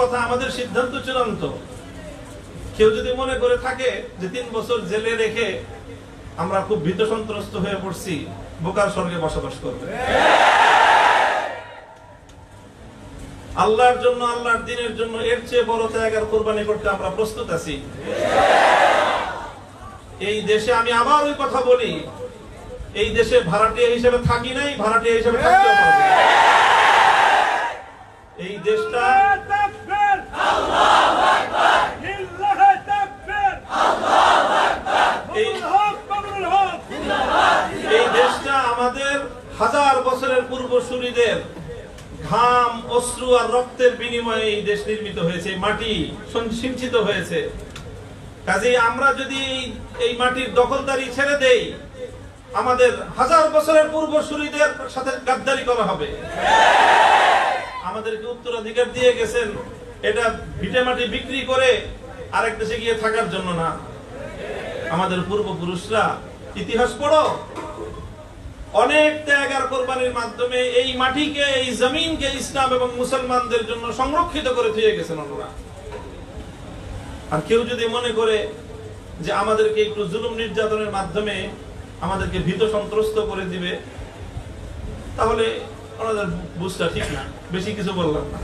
কথা আমাদের সিদ্ধান্ত চূড়ান্ত। কেউ যদি মনে করে থাকে যে তিন বছর জেলে রেখে আমরা খুব ভীত সন্ত্রস্ত হয়ে পড়ছি, বোকার স্বর্গে বসবাস করবে। আল্লাহর জন্য, আল্লাহর দিনের জন্য এর চেয়ে বড় ত্যাগ আর কোরবানি করতে আমরা প্রস্তুত আছি। এই দেশে আমি আবার ওই কথা বলি, এই দেশে ভাড়াটিয়া হিসেবে থাকি নাই, ভাড়াটিয়া হিসেবে এই দেশটা আমাদের হাজার বছরের পূর্বসূরীদের ঘাম, অশ্রু আর রক্তের বিনিময়ে এই দেশ নির্মিত হয়েছে মাটি সিঞ্চিত হয়েছে। কাজেই আমরা যদি এই- এই মাটির দখলদারি ছেড়ে দেই, আমাদের হাজার বছরের পূর্বসূরীদের সাথে গাদ্দারি করা হবে। আমাদেরকে উত্তরাধিকার দিয়ে গেছেন, এটা ভিটে মাটি বিক্রি করে আরেক দেশে গিয়ে থাকার জন্য না। আমাদের পূর্বপুরুষরা ইতিহাস পড়ো অনেক ত্যাগ আর কোরবানির মাধ্যমে এই মাটিকে, এই জমিনকে ইসলাম এবং মুসলমানদের জন্য সংরক্ষিত করে দিয়ে গেছেন ওনারা আর কেউ যদি মনে করে যে আমাদেরকে একটু জুলুম নির্যাতনের মাধ্যমে আমাদেরকে ভীত সন্ত্রস্ত করে দিবে, তাহলে ওনাদের বুঝটা ঠিক না। বেশি কিছু বললাম না।